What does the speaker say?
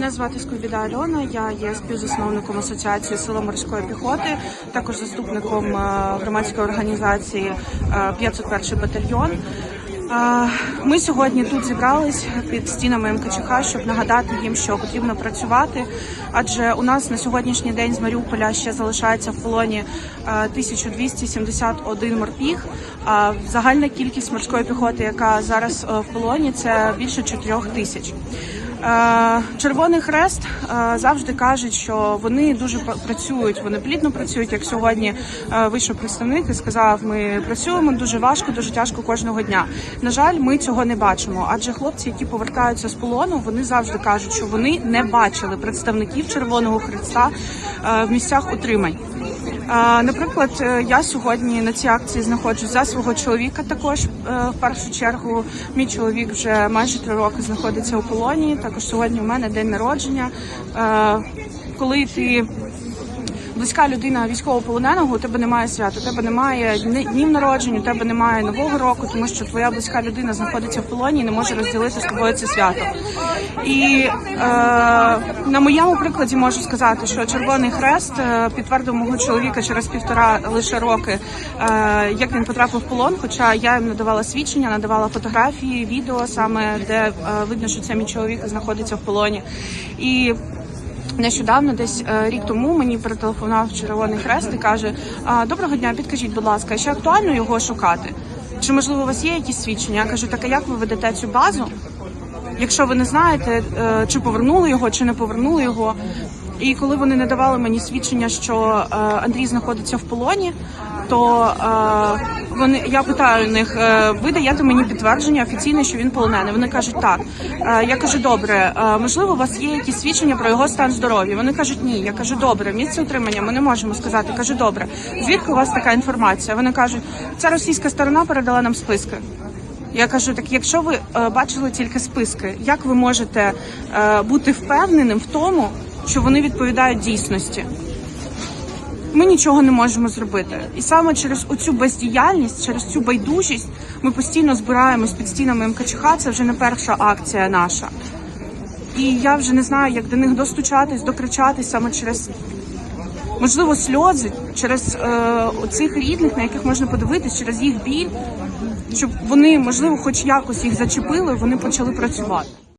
Мене звати Скобіда Альона. Я є співзасновником асоціації Сила морської піхоти, також заступником е, громадської організації е, 501 батальйон. Е, Ми сьогодні тут зібрались під стінами МКЧХ, щоб нагадати їм, що потрібно працювати. Адже у нас на сьогоднішній день з Маріуполя ще залишається в полоні е, 1271 морпіг. А загальна кількість морської піхоти, яка зараз е, в полоні, це більше 4 тисяч. Е, Червоний хрест е, завжди кажуть, що вони дуже працюють, вони плідно працюють. Як сьогодні е, вийшов представник і сказав, ми працюємо дуже важко, дуже тяжко кожного дня. На жаль, ми цього не бачимо. Адже хлопці, які повертаються з полону, вони завжди кажуть, що вони не бачили представників Червоного Хреста в місцях утримань. Наприклад, е, я сьогодні на цій акції знаходжусь за свого чоловіка. Також е, в першу чергу мій чоловік вже майже три роки знаходиться у полоні. Також сьогодні у мене день народження. Е, Коли ти близька людина військовополоненого, у тебе немає свята, у тебе немає днів народження, у тебе немає нового року, тому що твоя близька людина знаходиться в полоні і не може розділити з тобою це свято. І е, на моєму прикладі можу сказати, що Червоний Хрест е, підтвердив мого чоловіка через півтора лише роки, е, як він потрапив в полон. Хоча я їм надавала свідчення, надавала фотографії, відео саме де е, видно, що це мій чоловік знаходиться в полоні. І Нещодавно, десь е, рік тому, мені перетелефонував Червоний Хрест і каже: Доброго дня, підкажіть, будь ласка, ще актуально його шукати? Чи можливо у вас є якісь свідчення? Я кажу, так а як ви ведете цю базу? Якщо ви не знаєте, е, чи повернули його, чи не повернули його. І коли вони не давали мені свідчення, що е, Андрій знаходиться в полоні, то вони я питаю них, е, ви даєте мені підтвердження офіційне, що він полонений. Вони кажуть, так. Е, я кажу, добре, е, можливо, у вас є якісь свідчення про його стан здоров'я. Вони кажуть, ні. Я кажу, добре, місце утримання ми не можемо сказати. Кажу, добре. Звідки у вас така інформація? Вони кажуть, ця російська сторона передала нам списки. Я кажу, так якщо ви бачили тільки списки, як ви можете бути впевненим в тому, що вони відповідають дійсності? Ми нічого не можемо зробити. І саме через оцю бездіяльність, через цю байдужість, ми постійно збираємось під стінами МКЧХ. Це вже не перша акція наша. І я вже не знаю, як до них достучатись, докричатись саме через можливо сльози, через е, цих рідних, на яких можна подивитись, через їх біль, щоб вони, можливо, хоч якось їх зачепили, вони почали працювати.